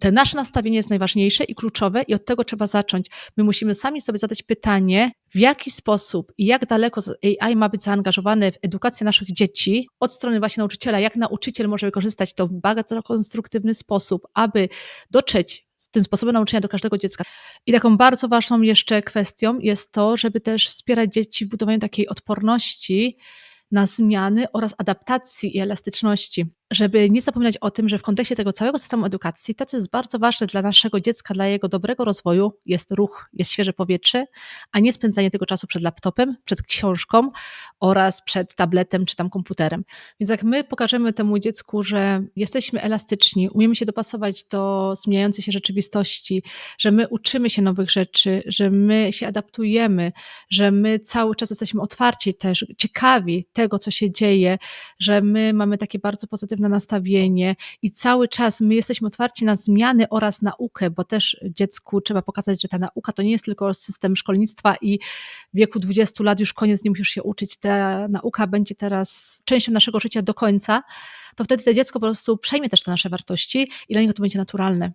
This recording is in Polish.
te nasze nastawienie jest najważniejsze i kluczowe i od tego trzeba zacząć. My musimy sami sobie zadać pytanie, w jaki sposób i jak daleko AI ma być zaangażowany w edukację naszych dzieci od strony właśnie nauczyciela, jak nauczyciel może wykorzystać to w bardzo konstruktywny sposób, aby dotrzeć z tym sposobem nauczania do każdego dziecka. I taką bardzo ważną jeszcze kwestią jest to, żeby też wspierać dzieci w budowaniu takiej odporności na zmiany oraz adaptacji i elastyczności żeby nie zapominać o tym, że w kontekście tego całego systemu edukacji, to co jest bardzo ważne dla naszego dziecka, dla jego dobrego rozwoju, jest ruch, jest świeże powietrze, a nie spędzanie tego czasu przed laptopem, przed książką oraz przed tabletem czy tam komputerem. Więc jak my pokażemy temu dziecku, że jesteśmy elastyczni, umiemy się dopasować do zmieniającej się rzeczywistości, że my uczymy się nowych rzeczy, że my się adaptujemy, że my cały czas jesteśmy otwarci też, ciekawi tego, co się dzieje, że my mamy takie bardzo pozytywne pozytywne nastawienie i cały czas my jesteśmy otwarci na zmiany oraz naukę, bo też dziecku trzeba pokazać, że ta nauka to nie jest tylko system szkolnictwa i w wieku 20 lat już koniec, nie musisz się uczyć. Ta nauka będzie teraz częścią naszego życia do końca, to wtedy to dziecko po prostu przejmie też te nasze wartości i dla niego to będzie naturalne.